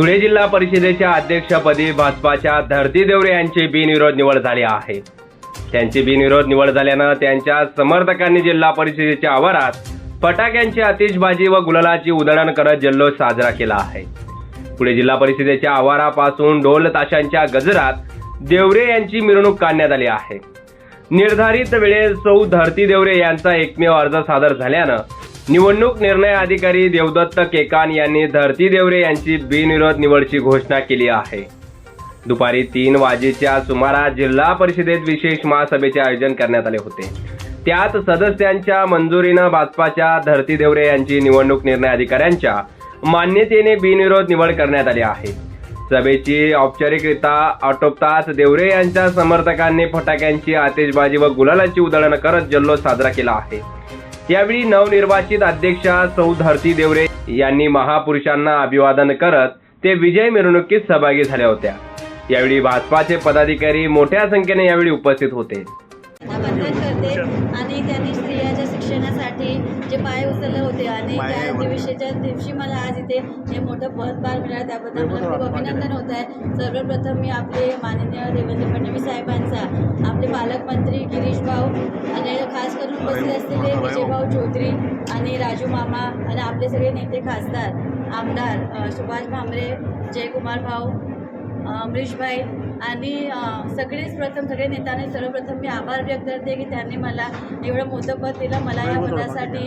धुळे जिल्हा परिषदेच्या अध्यक्षपदी भाजपाच्या धरती देवरे यांची बिनविरोध निवड झाली आहे. त्यांची बिनविरोध निवड झाल्यानं त्यांच्या समर्थकांनी जिल्हा परिषदेच्या आवारात फटाक्यांची आतिषबाजी व गुलालाची उधळण करत जल्लोष साजरा केला आहे. पुढे जिल्हा परिषदेच्या आवारापासून ढोल ताशांच्या गजरात देवरे यांची मिरवणूक काढण्यात आली आहे. निर्धारित वेळेत सौ धरती देवरे यांचा एकमेव अर्ज सादर झाल्यानं निवडणूक निर्णय अधिकारी देवदत्त केकान यांनी धरती देवरे यांची बिनविरोध निवडची घोषणा केली आहे. दुपारी तीन वाजेच्या सुमारास जिल्हा परिषदेत विशेष महासभेचे आयोजन करण्यात आले होते. त्यात सदस्यांच्या मंजुरीनं भाजपाच्या धरती देवरे यांची निवडणूक निर्णय अधिकाऱ्यांच्या मान्यतेने बिनविरोध निवड करण्यात आली आहे. सभेची औपचारिकरित्या आटोपताच देवरे यांच्या समर्थकांनी फटाक्यांची आतिषबाजी व गुलालाची उधळण करत जल्लोष साजरा केला आहे. यावेळी नवनिर्वाचित अध्यक्षा सौ धरती देवरे यांनी महापुरुषांना अभिवादन करत ते विजय मिरवणुकीत सहभागी झाल्या होत्या. यावेळी भाजपाचे पदाधिकारी मोठ्या संख्येने यावेळी उपस्थित होते. आणि त्यांनी स्त्रियाच्या शिक्षणासाठी जे पाय उचलले होते आणि त्या दिवशीच्या दिवशी मला आज इथे हे मोठं पदभार मिळालं. त्याबद्दल मला खूप अभिनंदन होत आहे सर्वप्रथम मी आपले माननीय देवेंद्र फडणवीस साहेबांचा आपले पालकमंत्री गिरीश भाऊ आणि खास करून उपस्थित असलेले विजयभाऊ चौधरी आणि राजू मामा आणि आपले सगळे नेते खासदार आमदार सुभाष भामरे जयकुमार भाऊ अमरीशभाई. आणि सगळेच प्रथम सगळे नेत्यांनी सर्वप्रथम मी आभार व्यक्त करते की त्यांनी मला एवढं मोठं पद दिलं. मला या पदासाठी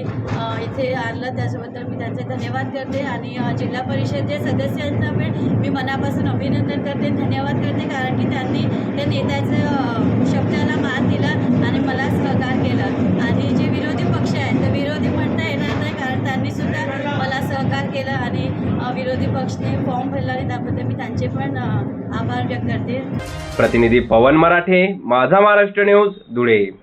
इथे आणलं. त्याच्याबद्दल मी त्यांचे धन्यवाद करते. आणि जिल्हा परिषदचे सदस्यांचं पण मी मनापासून अभिनंदन करते. धन्यवाद करते कारण की त्यांनी त्या नेत्याचं शब्दाला मान दिला आणि मला सहकार केलं. आणि जे विरोधी पक्ष आहेत तर विरोधी म्हणता येणार नाही कारण त्यांनी सुद्धा मला सहकार केलं आणि विरोधी पक्षने फॉर्म भरला आणि त्याबद्दल मी त्यांचे पण आभार व्यक्त करते. प्रतिनिधी पवन मराठे माझा महाराष्ट्र न्यूज धुळे.